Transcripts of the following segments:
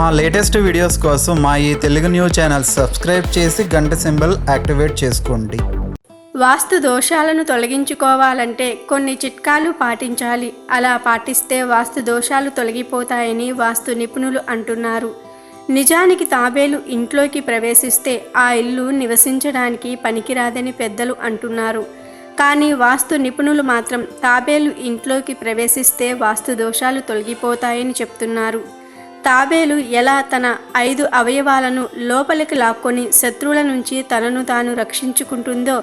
మా latest videos కోసం మా ఈ తెలుగు న్యూస్ ఛానల్ సబ్స్క్రైబ్ చేసి గంట సింబల్ యాక్టివేట్ చేసుకోండి. వాస్తు దోషాలను తొలగించుకోవాలంటే కొన్ని చిట్కాలు పాటించాలి. అలా పాటిస్తే వాస్తు దోషాలు తొలగిపోతాయని వాస్తు నిపుణులు అంటున్నారు. నిజానికి తాబేలు ఇంట్లోకి ప్రవేశిస్తే ఆ ఇల్లు నివసించడానికి పనికిరాదని పెద్దలు అంటున్నారు. కానీ వాస్తు నిపుణులు మాత్రం తాబేలు ఇంట్లోకి ప్రవేశిస్తే వాస్తు దోషాలు తొలగిపోతాయని చెప్తున్నారు. తాబేలు ఎలా తన ఐదు అవయవాలను లోపలికి లాక్కొని శత్రువుల నుంచి తనను తాను రక్షించుకుంటుందో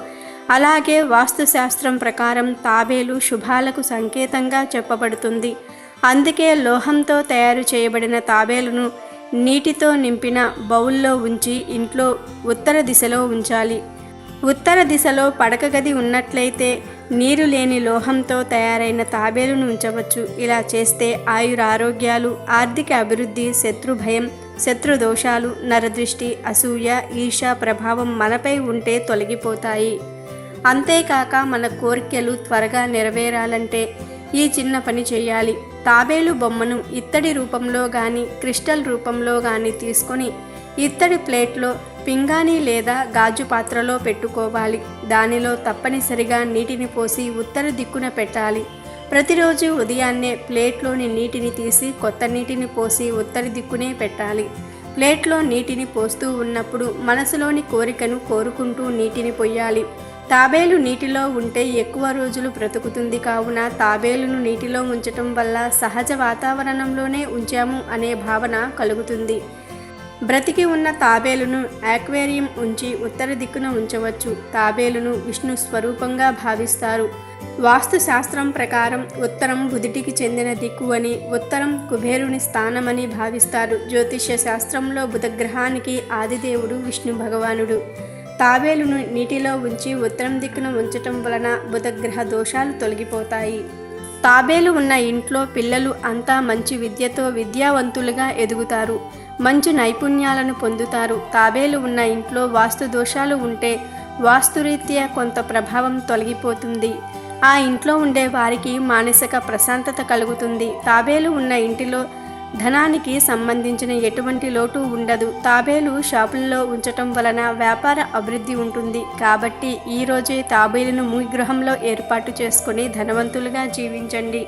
అలాగే వాస్తుశాస్త్రం ప్రకారం తాబేలు శుభాలకు సంకేతంగా చెప్పబడుతుంది. అందుకే లోహంతో తయారు చేయబడిన తాబేలును నీటితో నింపిన బౌల్లో ఉంచి ఇంట్లో ఉత్తర దిశలో ఉంచాలి. ఉత్తర దిశలో పడకగది ఉన్నట్లయితే నీరు లేని లోహంతో తయారైన తాబేలును ఉంచవచ్చు. ఇలా చేస్తే ఆయురారోగ్యాలు ఆర్థిక అభివృద్ధి శత్రు భయం శత్రు దోషాలు నరదృష్టి అసూయ ఈర్ష ప్రభావం మనపై ఉంటే తొలగిపోతాయి. అంతేకాక మన కోరికలు త్వరగా నెరవేరాలంటే ఈ చిన్న పని చేయాలి. తాబేలు బొమ్మను ఇత్తడి రూపంలో కానీ క్రిస్టల్ రూపంలో కానీ తీసుకొని ఇత్తడి ప్లేట్లో పింగాణి లేదా గాజు పాత్రలో పెట్టుకోవాలి. దానిలో తప్పనిసరిగా నీటిని పోసి ఉత్తర దిక్కున పెట్టాలి. ప్రతిరోజు ఉదయాన్నే ప్లేట్లోని నీటిని తీసి కొత్త నీటిని పోసి ఉత్తర దిక్కునే పెట్టాలి. ప్లేట్లో నీటిని పోస్తూ ఉన్నప్పుడు మనసులోని కోరికను కోరుకుంటూ నీటిని పొయ్యాలి. తాబేలు నీటిలో ఉంటే ఎక్కువ రోజులు బ్రతుకుతుంది కావున తాబేలును నీటిలో ఉంచటం వల్ల సహజ వాతావరణంలోనే ఉంచాము అనే భావన కలుగుతుంది. బ్రతికి ఉన్న తాబేలును ఆక్వేరియం ఉంచి ఉత్తర దిక్కున ఉంచవచ్చు. తాబేలును విష్ణు స్వరూపంగా భావిస్తారు. వాస్తు శాస్త్రం ప్రకారం ఉత్తరం బుధిటికి చెందిన దిక్కు అని ఉత్తరం కుబేరుని స్థానమని భావిస్తారు. జ్యోతిష్య శాస్త్రంలో బుధగ్రహానికి ఆదిదేవుడు విష్ణు భగవానుడు. తాబేలును నీటిలో ఉంచి ఉత్తరం దిక్కున ఉంచటం వలన బుధగ్రహ దోషాలు తొలగిపోతాయి. తాబేలు ఉన్న ఇంట్లో పిల్లలు అంతా మంచి విద్యతో విద్యావంతులుగా ఎదుగుతారు. మంచి నైపుణ్యాలను పొందుతారు. తాబేలు ఉన్న ఇంట్లో వాస్తు దోషాలు ఉంటే వాస్తురీత్యా కొంత ప్రభావం తొలగిపోతుంది. ఆ ఇంట్లో ఉండే వారికి మానసిక ప్రశాంతత కలుగుతుంది. తాబేలు ఉన్న ఇంటిలో ధనానికి సంబంధించిన ఎటువంటి లోటు ఉండదు. తాబేలు షాపుల్లో ఉంచటం వలన వ్యాపార అభివృద్ధి ఉంటుంది. కాబట్టి ఈ రోజే తాబేలును మీ గృహంలో ఏర్పాటు చేసుకుని ధనవంతులుగా జీవించండి.